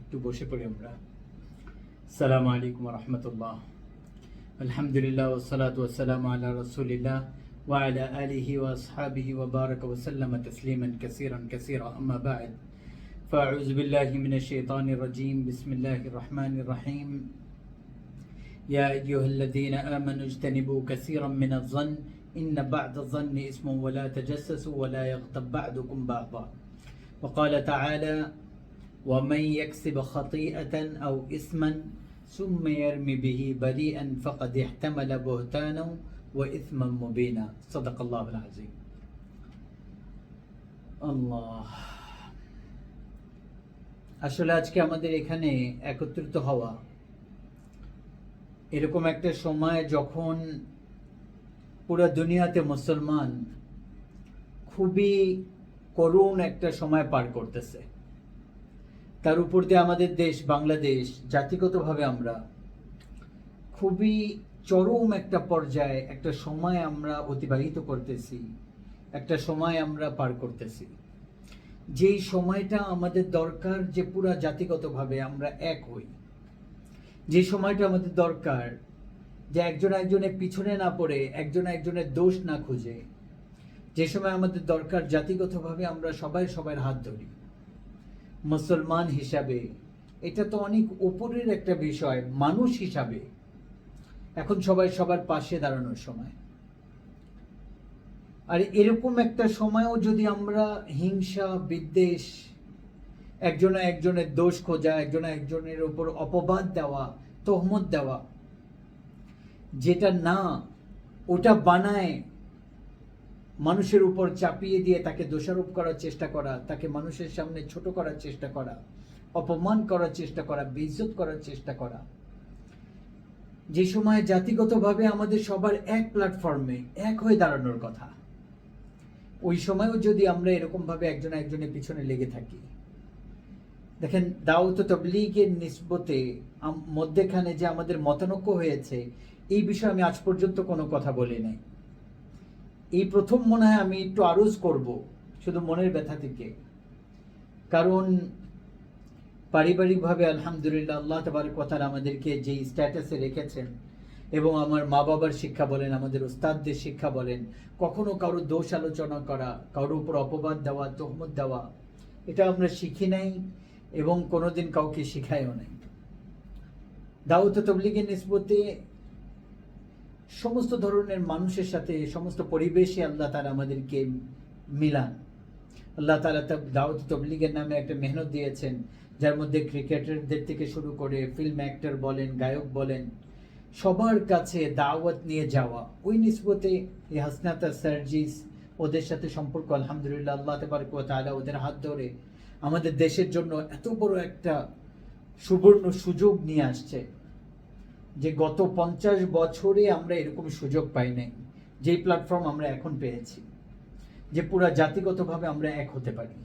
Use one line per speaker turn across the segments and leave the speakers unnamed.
একটু বসে পড়ি আমরা সালাম আলাইকুম রহমতুল্লাহ আলহামদুলিল্লাহ ওসালাত ওসালাম আল্লাহ রসুলিল্লাহ وعلى آله وأصحابه وبارك وسلم تسليما كثيرا كثيرا أما بعد فأعوذ بالله من الشيطان الرجيم. بسم الله الرحمن الرحيم. يا أيها الذين آمنوا اجتنبوا كثيرا من الظن. إن بعد الظن اسم ولا تجسسوا ولا يغتب بعضكم بعضا. وقال تعالى ومن يكسب خطيئة أو إثما ثم يرمي به بريئا فقد احتمل بهتانا وإثما مبينا. صدق الله العظيم. الله. আসলে আজকে আমাদের এখানে একত্রিত হওয়া, এরকম একটা সময় যখন পুরো দুনিয়াতে মুসলমান খুবই করুণ একটা সময় পার করতেছে। তার উপর দিয়ে আমাদের দেশ বাংলাদেশ জাতিগতভাবে আমরা খুবই চরম একটা পর্যায়ে একটা সময় আমরা অতিবাহিত করতেছি, একটা সময় আমরা পার করতেছি। যেই সময়টা আমাদের দরকার যে পুরা জাতিগতভাবে আমরা এক হই, যে সময়টা আমাদের দরকার যে একজন একজনের পিছনে না পড়ে, একজন একজনের দোষ না খুঁজে, যে সময় আমাদের দরকার জাতিগতভাবে আমরা সবাই সবার হাত ধরি। মুসলমান হিসাবে এটা তো অনেক উপরের একটা বিষয়, মানুষ হিসাবে। এখন সবাই সবার পাশে দাঁড়ানোর সময়। আর এরকম একটা সময়ও যদি আমরা হিংসা, বিদ্বেষ, একজনে একজনের দোষ খোঁজা, একজনে একজনের উপর অপবাদ দেওয়া, তহমত দেওয়া, যেটা না, ওটা বানায় মানুষের উপর চাপিয়ে দিয়ে তাকে দোষারোপ করার চেষ্টা করা, তাকে মানুষের সামনে ছোট করার চেষ্টা করা, অপমান করার চেষ্টা করা, বেইজ্জত করার চেষ্টা করা। যে সময় জাতিগতভাবে আমাদের সবার এক প্ল্যাটফর্মে এক হয়ে দাঁড়ানোর কথা। ওই সময়ও যদি আমরা এরকমভাবে একজন একজনের পিছনে লেগে থাকি। দেখেন দাউত তবলিগের নিসবতে মধ্যেখানে যে আমাদের মতানৈক্য হয়েছে, এই বিষয়ে আমি আজ পর্যন্ত কোনো কথা বলি নাই। এই প্রথম মনে হয় আমি একটু আরজ করব, শুধু মনের ব্যথা থেকে। কারণ পারিবারিকভাবে আলহামদুলিল্লাহ, আল্লাহ তাবার কথার আমাদেরকে যে স্ট্যাটাসে রেখেছেন এবং আমার মা বাবার শিক্ষা বলেন, আমাদের ওস্তাদদের শিক্ষা বলেন, কখনো কারও দোষ আলোচনা করা কারোর উপর অপবাদ দেওয়া, তহমত দেওয়া, এটা আমরা শিখি নাই এবং কোনোদিন কাউকে শিখাইও নাই। দাউদ তবলিগের নিসবতে সমস্ত ধরনের মানুষের সাথে, সমস্ত পরিবেশে আল্লাহ তারা আমাদেরকে মিলান। আল্লাহ তালা দাউদ তবলিগের নামে একটা মেহনত দিয়েছেন, যার মধ্যে ক্রিকেটারদের থেকে শুরু করে ফিল্ম অ্যাক্টর বলেন, গায়ক বলেন সবার কাছে দাওয়াত নিয়ে যাওয়া। ওই নিসবতে হাসনাতা সার্জিস ওদের সাথে সম্পর্ক, আলহামদুলিল্লাহ, আল্লাহ তেবারক তালা ওদের হাত ধরে আমাদের দেশের জন্য এত বড় একটা সুবর্ণ সুযোগ নিয়ে আসছে যে গত পঞ্চাশ বছরে আমরা এরকম সুযোগ পাই নাই, যেই প্ল্যাটফর্ম আমরা এখন পেয়েছি, যে পুরা জাতিগতভাবে আমরা এক হতে পারি,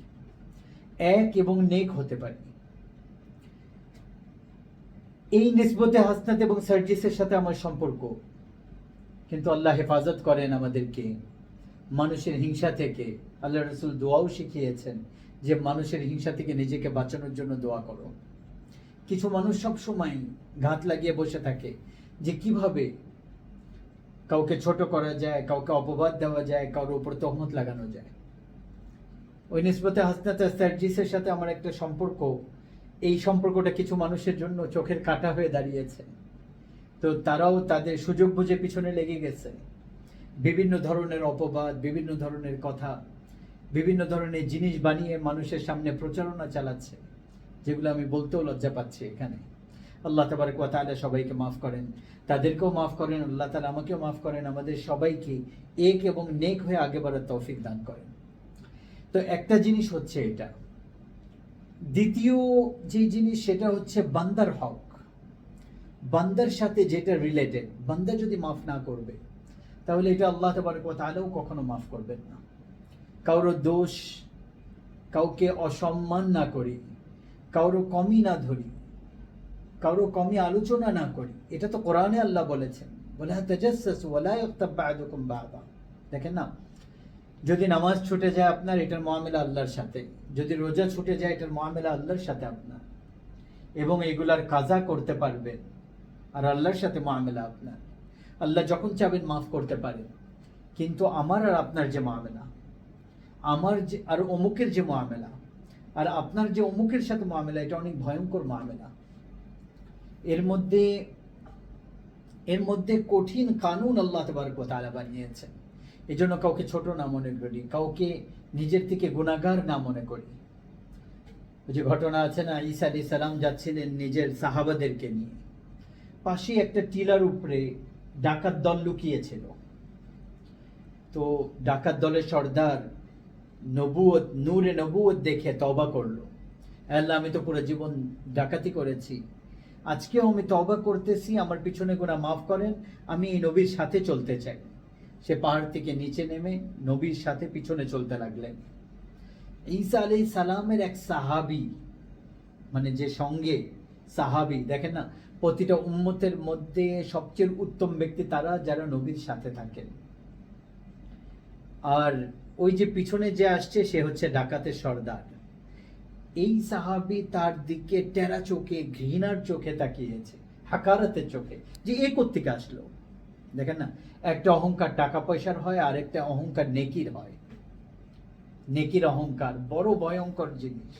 এক এবং নেক হতে পারি। এই নিসবতে হাসনাত এবং সার্জিসের সাথে আমার সম্পর্ক। কিন্তু আল্লাহ হেফাজত করেন আমাদেরকে। মানুষের হিংসা থেকে আল্লাহ রসুল দোয়াও শিখিয়েছেন যে মানুষের হিংসা থেকে নিজেকে বাঁচানোর জন্য দোয়া করো। কিছু মানুষ সব সময় ঘাত লাগিয়ে বসে থাকে যে কীভাবে কাউকে ছোট করা যায়, কাউকে অপবাদ দেওয়া যায়, কারোর উপর তহমত লাগানো যায়। ওই নিসবতে হাসনাত সার্জিসের সাথে আমার একটা সম্পর্ক এই সম্পর্কটা কিছু মানুষের জন্য চোখের কাটা হয়ে দাঁড়িয়েছে। তো তারাও তাদের সুযোগ বুঝে পিছনে লেগে গেছে। বিভিন্ন ধরনের অপবাদ, বিভিন্ন ধরনের কথা, বিভিন্ন ধরনের জিনিস বানিয়ে মানুষের সামনে প্রচারণা চালাচ্ছে, যেগুলো আমি বলতেও লজ্জা পাচ্ছি এখানে। আল্লাহ তাবারক ওয়া সবাইকে মাফ করেন। তাদেরকেও মাফ করেন, আল্লাহ তাআলা আমাকেও মাফ করেন, আমাদের সবাইকে এক এবং নেক হয়ে আগে বাড়ার তৌফিক দান করেন। তো একটা জিনিস হচ্ছে এটা। দ্বিতীয় যে জিনিস, সেটা হচ্ছে বান্দার হক। বান্দার সাথে যেটা রিলেটেড বান্দা যদি মাফ না করবে, তাহলে এটা আল্লাহ তাবারক ওয়া তাআলাও কখনো মাফ করবেন না। কারোর দোষ কাউকে অসম্মান না করি, কারও কমই না ধরি, কারও কমই আলোচনা না করি, এটা তো কোরআনে আল্লাহ বলেছেন। বলে হ্যাঁ তেজাসসাস ওয়ালা দেখেন না যদি নামাজ ছুটে যায় আপনার, এটার মহামেলা আল্লাহর সাথে। যদি রোজা ছুটে যায়, এটার মহামেলা আল্লাহর সাথে আপনার। এবং এগুলার কাজা করতে পারবেন আর আল্লাহর সাথে মামলা আপনার। আল্লাহ যখন চাবেন মাফ করতে পারেন কিন্তু আমার আর আপনার যে মহামেলা, আমার যে, আর অমুকের যে মামলা আর আপনার যে অমুকের সাথে মামলা এটা অনেক ভয়ঙ্কর মহামেলা। এর মধ্যে এর মধ্যে কঠিন কানুন আল্লাহ তবারক ওয়া বানিয়েছেন এই জন্য কাউকে ছোট না মনে করি, কাউকে নিজের থেকে গুণাগার না মনে করি। যে ঘটনা আছে না, ঈসা আলি সালাম যাচ্ছিলেন নিজের সাহাবাদেরকে নিয়ে। পাশে একটা টিলার উপরে ডাকাত দল লুকিয়েছিল। তো ডাকাত দলের সর্দার নবুয়ত নূরে নবুয়ত দেখে তবা করল। আল্লাহ, আমি তো পুরো জীবন ডাকাতি করেছি। আজকেও আমি তবা করতেছি, আমার পিছনে গোনা মাফ করেন, আমি এই নবীর সাথে চলতে চাই। সে পাহাড় থেকে নিচে নেমে নবীর সাথে পিছনে চলতে লাগলেন ঈসা আলী সালামের এক সাহাবি মানে যে সঙ্গে সাহাবি, দেখেন না, প্রতিটা উম্মতের মধ্যে সবচেয়ে উত্তম ব্যক্তি তারা যারা নবীর সাথে থাকেন। আর ওই যে পিছনে যে আসছে, সে হচ্ছে ডাকাতের সর্দার। এই সাহাবি তার দিকে টেরা চোখে, ঘৃণার চোখে তাকিয়েছে, হাকারাতের চোখে, যে এ কোত্থেকে আসলো? দেখেন না, একটা অহংকার টাকা পয়সার হয় আর একটা অহংকার নেকির হয়। নেকির অহংকার, বড় ভয়ঙ্কর জিনিস।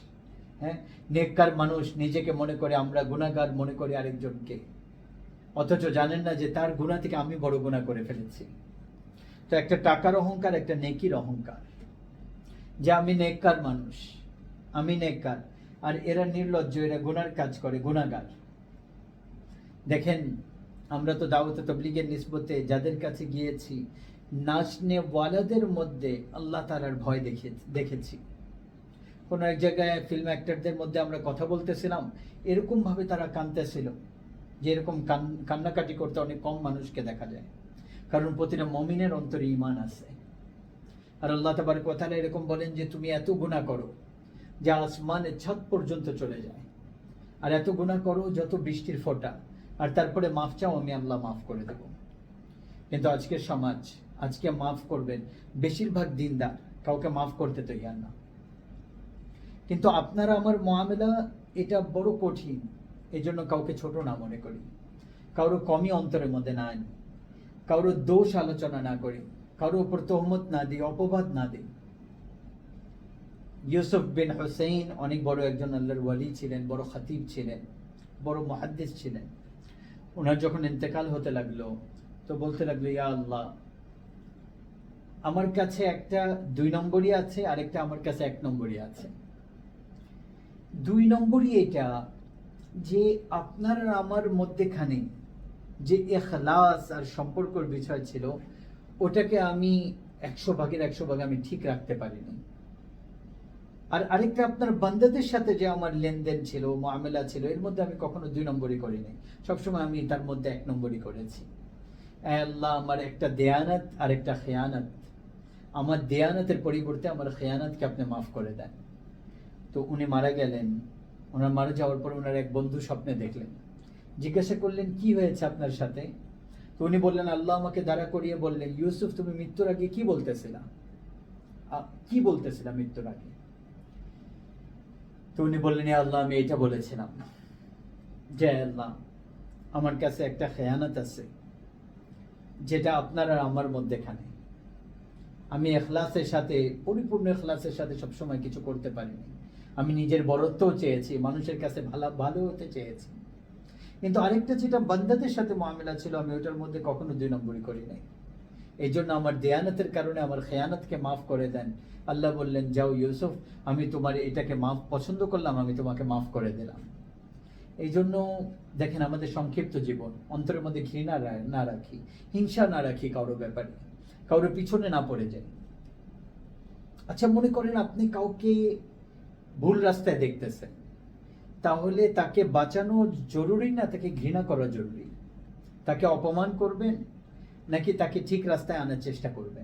হ্যাঁ নেককার মানুষ নিজেকে মনে করে আমরা গুণাগার মনে করি আরেকজনকে। অথচ জানেন না যে তার গুণা থেকে আমি বড় গুণা করে ফেলেছি। তো একটা টাকার অহংকার, একটা নেকির অহংকার। যে আমি নেককার মানুষ, আমি নেককার, আর এরা নির্লজ্জ, এরা গুনার কাজ করে গুণাগার দেখেন আমরা তো দাওয়াত তবলিগের নিসবতে যাদের কাছে গিয়েছি নাচনে ওয়ালাদের মধ্যে আল্লাহ তালার ভয় দেখে, দেখেছি। কোনো এক জায়গায় ফিল্ম অ্যাক্টরদের মধ্যে আমরা কথা বলতেছিলাম, এরকমভাবে তারা কাঁদতেছিল, যে এরকম কান- কান্নাকাটি করতে অনেক কম মানুষকে দেখা যায়। কারণ প্রতিটা মমিনের অন্তরে ইমান আছে। আর আল্লাহ তাবার কথা এরকম বলেন যে, তুমি এত গুণা করো যে আসমানের ছাদ পর্যন্ত চলে যায়। আর এত গুণা করো যত বৃষ্টির ফোঁটা। আর তারপরে মাফ চাও, আমি আল্লাহ মাফ করে দেব। কিন্তু আজকের সমাজ, আজকে মাফ করবেন, বেশিরভাগ দিনদার, কাউকে মাফ করতে তৈয়ার না। কিন্তু আপনারা আমার মহামেলা এটা বড় কঠিন এই জন্য কাউকে ছোট না মনে করি। কারও কমই অন্তরের মধ্যে না আনি, কারও দোষ আলোচনা না করি, কারও উপর তহমত না দিই, অপবাদ না দিই। ইউসুফ বিন হুসেইন অনেক বড় একজন আল্লাহর ওয়ালি ছিলেন, বড় খতিব ছিলেন, বড় মহাদ্দিস ছিলেন। ওনার যখন ইন্তেকাল হতে লাগল, তো বলতে লাগল, ইয়া আল্লাহ, আমার কাছে একটা দুই নম্বরই আছে, আরেকটা আমার কাছে এক নম্বরই আছে। দুই নম্বরই এটা যে আপনার আর আমার মধ্যেখানে যে এখলাস আর সম্পর্কর বিষয় ছিল, ওটাকে আমি একশো ভাগের একশো ভাগ আমি ঠিক রাখতে পারিনি। আর আরেকটা আপনার বান্দাদের সাথে যে আমার লেনদেন ছিল মামেলা ছিল, এর মধ্যে আমি কখনো দুই নম্বরই করিনি। সবসময় আমি তার মধ্যে এক নম্বরই করেছি। আল্লাহ, আমার একটা দেয়ানাত আর একটা খেয়ানাত। আমার দেয়ানাতের পরিবর্তে আমার খেয়ানাতকে আপনি মাফ করে দেন। তো উনি মারা গেলেন। ওনার মারা যাওয়ার পর ওনার এক বন্ধু স্বপ্নে দেখলেন। জিজ্ঞাসা করলেন, কি হয়েছে আপনার সাথে? তো উনি বললেন, আল্লাহ আমাকে দাঁড়া করিয়ে বললেন, ইউসুফ, তুমি মৃত্যুর আগে কি বলতেছিলা? কি বলতেছিলা মৃত্যুর আগে? তো উনি বললেন "ইয়া আল্লাহ, আমি এটা বলেছিলাম যে আল্লাহ, আমার কাছে একটা খেয়ানত আছে, যেটা আপনার আর আমার মধ্যেখানে। আমি এখলাসের সাথে, পরিপূর্ণ এখলাসের সাথে সবসময় কিছু করতে পারিনি। আমি নিজের বরত্বও চেয়েছি, মানুষের কাছে ভালো ভালো হতে চেয়েছি। কিন্তু আরেকটা যেটা বান্দাদের সাথে মামলা ছিল, আমি ওটার মধ্যে কখনো দুই নম্বরই করি নাই। এই জন্য আমার দেয়ানতের কারণে আমার খেয়ানতকে মাফ করে দেন। আল্লাহ বললেন, যাও ইউসুফ, আমি তোমার এটাকে মাফ, পছন্দ করলাম, আমি তোমাকে মাফ করে দিলাম। এই জন্য দেখেন আমাদের সংক্ষিপ্ত জীবন, অন্তরের মধ্যে ঘৃণা না রাখি, হিংসা না রাখি কারোর ব্যাপারে কারোর পিছনে না পড়ে যাই। আচ্ছা মনে করেন আপনি কাউকে ভুল রাস্তায় দেখতেছেন, তাহলে তাকে বাঁচানো জরুরি না তাকে ঘৃণা করা জরুরি? তাকে অপমান করবেন? নাকি তাকে ঠিক রাস্তায় আনার চেষ্টা করবেন?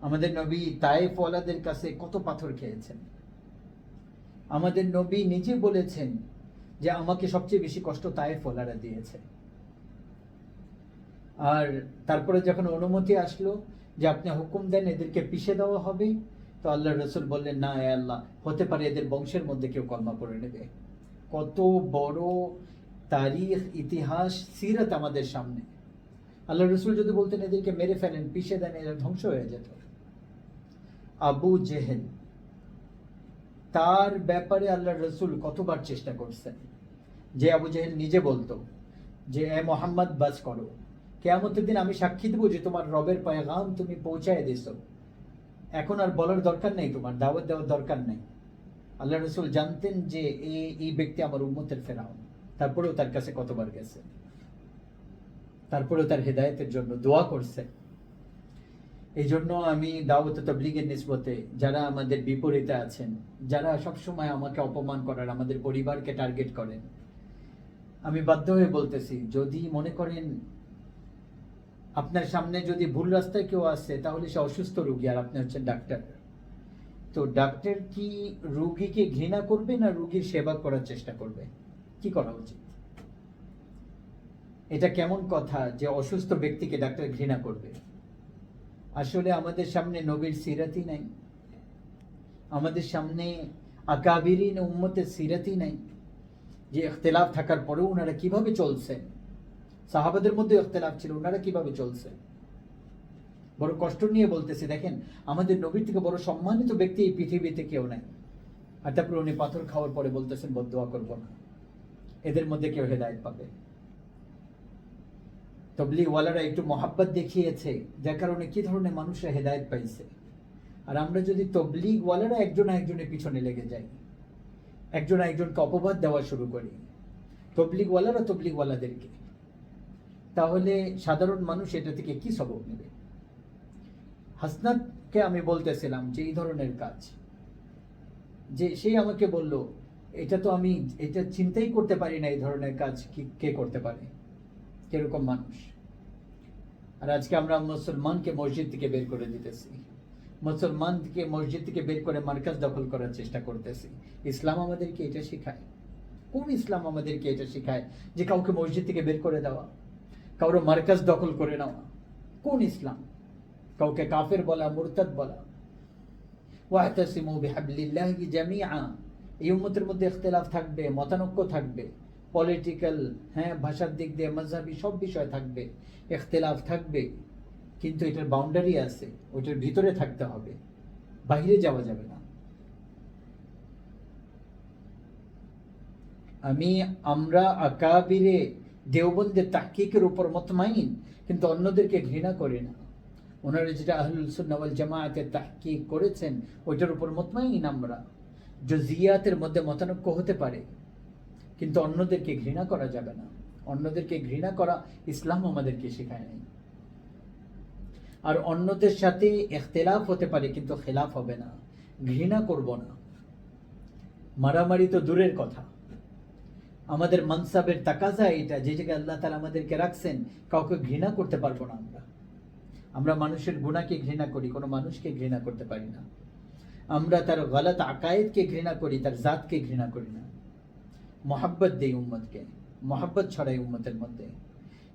আমাদের নবী তায়েফওয়ালাদের কাছে কত পাথর খেয়েছেন। আমাদের নবী নিজে বলেছেন যে আমাকে সবচেয়ে বেশি কষ্ট তায়েফ ওলারা দিয়েছে। আর তারপরে যখন অনুমতি আসলো যে আপনি হুকুম দেন এদেরকে পিষে দেওয়া হবে, তো আল্লাহ রসুল বললেন, না আল্লাহ, হতে পারে এদের বংশের মধ্যে কেউ কর্মা করে নেবে। কত বড় তারিখ, ইতিহাস, সিরত আমাদের সামনে। আল্লাহ রসুল যদি বলতেন এদেরকে মেরে ফেলেন, পিষে দেন, এরা ধ্বংস হয়ে যেত। আবু জেহেল, তার ব্যাপারে আল্লাহ রসুল কতবার চেষ্টা করছেন? যে আবু জেহেল নিজে বলতো যে, এ মোহাম্মদ, বাস করো। কেয়ামতের দিন আমি সাক্ষী দেবো যে, তোমার রবের পয়গাম তুমি পৌঁছায় দিছো এখন আর বলার দরকার নেই তোমার, দাওয়াত দেওয়ার দরকার নেই। আল্লাহ রসুল জানতেন যে এই ব্যক্তি আমার উম্মতের ফেরাও তারপরেও তার কাছে কতবার গেছে? তারপরেও তার হেদায়েতের জন্য দোয়া করছে। এই জন্য আমি দাওয়াত তবলিগের নিসবতে যারা আমাদের বিপরীতে আছেন, যারা সবসময় আমাকে অপমান করার, আমাদের পরিবারকে টার্গেট করেন, আমি বাধ্য হয়ে বলতেছি, যদি মনে করেন আপনার সামনে যদি ভুল রাস্তায় কেউ আসে, তাহলে সে অসুস্থ রুগী আর আপনি হচ্ছেন ডাক্তার। তো ডাক্তার কি রুগীকে ঘৃণা করবে না রুগীর সেবা করার চেষ্টা করবে? কি করা উচিত? এটা কেমন কথা যে অসুস্থ ব্যক্তিকে ডাক্তার ঘৃণা করবে? আসলে আমাদের সামনে নবীর সিরাতই নাই। আমাদের সামনে আকাবিরিন উম্মতের সিরাতই নাই। যে ইখতিলাফ থাকার পরেও ওনারা কীভাবে চলছেন? সাহাবাদের মধ্যে ইখতিলাফ ছিল, ওনারা কীভাবে চলছে বড় কষ্ট নিয়ে বলতেছে, দেখেন, আমাদের নবীর থেকে বড় সম্মানিত ব্যক্তি এই পৃথিবীতে কেউ নাই। আর তারপরে উনি পাথর খাওয়ার পরে বলতেছেন বদোয়া করব না। এদের মধ্যে কেউ হেদায়ত পাবে। তবলিগওয়ালারা একটু মহাব্বত দেখিয়েছে, যার কারণে কি ধরনের মানুষরা হেদায়ত পাইছে? আর আমরা যদি তবলিগওয়ালারা একজন একজনের পিছনে লেগে যাই, একজন একজনকে অপবাদ দেওয়া শুরু করি, তবলিগওয়ালারা তবলিগওয়ালাদেরকে, তাহলে সাধারণ মানুষ এটা থেকে কি সবক নেবে? হাসনাতকে আমি বলতেছিলাম যে এই ধরনের কাজ, যে সেই আমাকে বলল এটা তো আমি, এটা চিন্তাই করতে পারি না এই ধরনের কাজ কি, কে করতে পারে? কীরকম মানুষ? আর আজকে আমরা মুসলমানকে মসজিদ থেকে বের করে দিতেছি। মুসলমানকে মসজিদ থেকে বের করে মার্কাজ দখল করার চেষ্টা করতেছি। ইসলাম আমাদেরকে এটা শেখায়। কোন ইসলাম আমাদেরকে এটা শেখায়? যে কাউকে মসজিদ থেকে বের করে দেওয়া, কারও মার্কাজ দখল করে নেওয়া। কোন ইসলাম? কাউকে কাফের বলা, মুরতাদ বলা। ওয়াহতাসিমু বিহাবলিল্লাহি জামিআ। এই উম্মতের মধ্যে ইখতিলাফ থাকবে, মতানৈক্য থাকবে পলিটিক্যাল হ্যাঁ ভাষার দিক দিয়ে মজাবি সব বিষয় থাকবে, ইখতিলাফ থাকবে, কিন্তু এটার বাউন্ডারি আছে, ওটার ভিতরে থাকতে হবে বাইরে যাওয়া যাবে না। আমি, আমরা আকাবিরে, দেওবন্দের তাহকিকের উপর মতমাইন, কিন্তু অন্যদেরকে ঘৃণা করি না। ওনারা যেটা আহলুল সুন্নাওয়াল জামায়াতের তাহকিক করেছেন, ওইটার উপর মতমাইন আমরা। জজিয়াতের মধ্যে মতানৈক্য হতে পারে, কিন্তু অন্যদেরকে ঘৃণা করা যাবে না। অন্যদেরকে ঘৃণা করা ইসলাম আমাদেরকে শেখায় নাই। আর অন্যদের সাথে এখতেলাফ হতে পারে, কিন্তু খেলাফ হবে না, ঘৃণা করব না। মারামারি তো দূরের কথা। আমাদের মানসাবের তাকাজা এটা, যে জায়গায় আল্লাহ তালা আমাদেরকে রাখছেন, কাউকে ঘৃণা করতে পারব না আমরা। আমরা মানুষের গুণাকে ঘৃণা করি, কোনো মানুষকে ঘৃণা করতে পারি না। আমরা তার গলত আকায়েদকে ঘৃণা করি, তার জাতকে ঘৃণা করি না। মহাব্বত দেই উম্মতকে, মহাব্বত ছড়াই উম্মতের মধ্যে।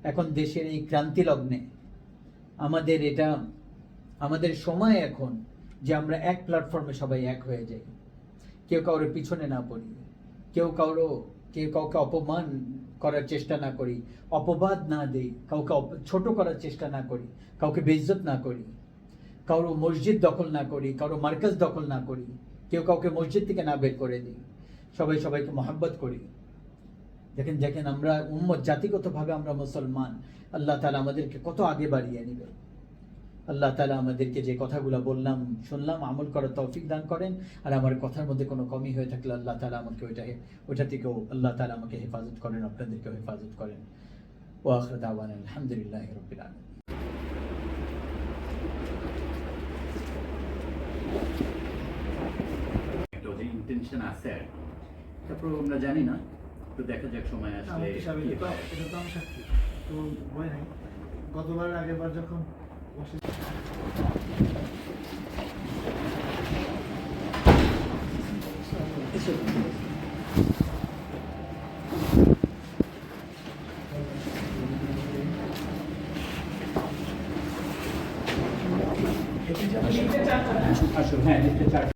এখন দেশের এই ক্রান্তি লগ্নে আমাদের এটা, আমাদের সময় এখন যে আমরা এক প্ল্যাটফর্মে সবাই এক হয়ে যাই। কেউ কারোর পিছনে না পড়ি, কেউ কারও কেউ কাউকে অপমান করার চেষ্টা না করি, অপবাদ না দেই, কাউকে ছোট করার চেষ্টা না করি, কাউকে বেইজ্জত না করি। কারও মসজিদ দখল না করি, কারও মার্কাজ দখল না করি, কেউ কাউকে মসজিদ থেকে না বের করে দিই। সবাই সবাইকে মহাব্বত করি। দেখেন দেখেন, আমরা উম্মত, জাতিগতভাবে আমরা মুসলমান, আল্লাহ তালা আমাদেরকে কত আগে বাড়িয়ে নেবে। আল্লাহ তালা আমাদেরকে যে কথাগুলো বললাম, শুনলাম, আমল করার তৌফিক দান করেন, আর আমার কথার মধ্যে কোনো কমি হয়ে থাকলে আল্লাহ তালা আমাকে ওইটা ওইটা থেকেও আল্লাহ তালা আমাকে হেফাজত করেন, আপনাদেরকেও হেফাজত করেন। ও আখর দাওয়ান আলহামদুলিল্লাহ রবিল আলম
ইন্টেনশন আছে আর তারপর আমরা জানি না তো দেখা যাক সময় আসলে
এটা তো-। এটা তো আমি সাক্ষী। তো ভয় নাই। গতবার আগের বার যখন বসে-
আসুন